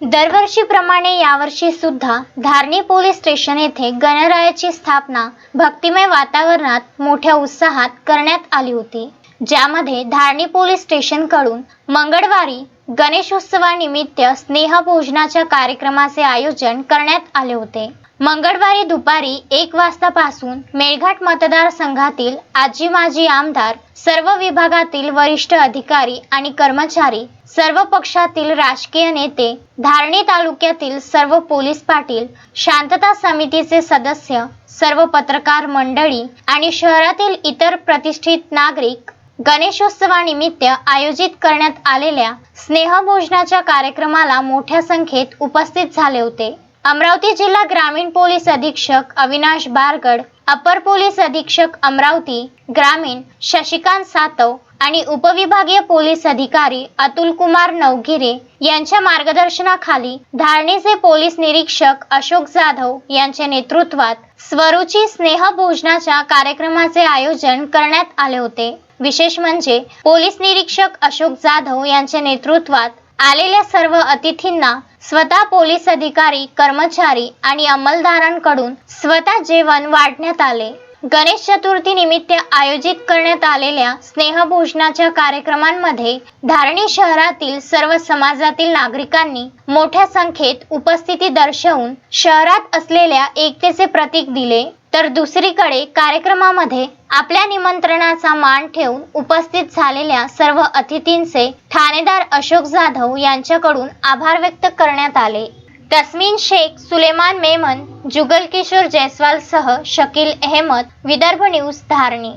दरवर्षीप्रमाणे यावर्षी सुद्धा धारणी पोलीस स्टेशन येथे गणरायाची स्थापना भक्तिमय वातावरणात मोठ्या उत्साहात करण्यात आली होती. ज्यामध्ये धारणी पोलीस स्टेशनकडून मंगळवारी गणेशोत्सवानिमित्त स्नेहभोजनाच्या कार्यक्रमाचे आयोजन करण्यात आले होते. मंगळवारी दुपारी एक वाजतापासून मेळघाट मतदारसंघातील आजी माजी आमदार सर्व विभागातील वरिष्ठ अधिकारी आणि कर्मचारी सर्व पक्षातील राजकीय नेते धारणी तालुक्यातील सर्व पोलीस पाटील शांतता समितीचे सदस्य सर्व पत्रकार मंडळी आणि शहरातील इतर प्रतिष्ठित नागरिक गणेशोत्सवानिमित्त आयोजित करण्यात आलेल्या स्नेहभोजनाच्या कार्यक्रमाला मोठ्या संख्येत उपस्थित झाले होते. अमरावती जिल्हा ग्रामीण पोलीस अधीक्षक अविनाश बारगड अपर पोलीस अधीक्षक अमरावती ग्रामीण शशिकांत सातव आणि उपविभागीय पोलीस अधिकारी अतुल कुमार नवगिरे यांच्या मार्गदर्शनाखाली धारणीचे पोलीस निरीक्षक अशोक जाधव यांच्या नेतृत्वात स्वरुची स्नेहभोजनाच्या कार्यक्रमाचे आयोजन करण्यात आले होते. विशेष म्हणजे पोलीस निरीक्षक अशोक जाधव यांच्या नेतृत्वात आलेल्या सर्व अतिथींना स्वतः पोलीस अधिकारी कर्मचारी आणि अंमलदारांकडून स्वतः जेवण वाढण्यात आले. गणेश चतुर्थी निमित्त आयोजित करण्यात आलेल्या स्नेहभोजनाच्या कार्यक्रमांमध्ये धारणी शहरातील सर्व समाजातील नागरिकांनी मोठ्या संख्येत उपस्थिती दर्शवून शहरात असलेल्या एकतेचे प्रतीक दिले. तर दुसरीकडे कार्यक्रमामध्ये आपल्या निमंत्रणाचा मान ठेवून उपस्थित झालेल्या सर्व अतिथींचे ठाणेदार अशोक जाधव यांच्याकडून आभार व्यक्त करण्यात आले. तस्मीन शेख सुलेमान मेमन जुगल किशोर जयस्वालसह शकील अहमद विदर्भ न्यूज धारणी.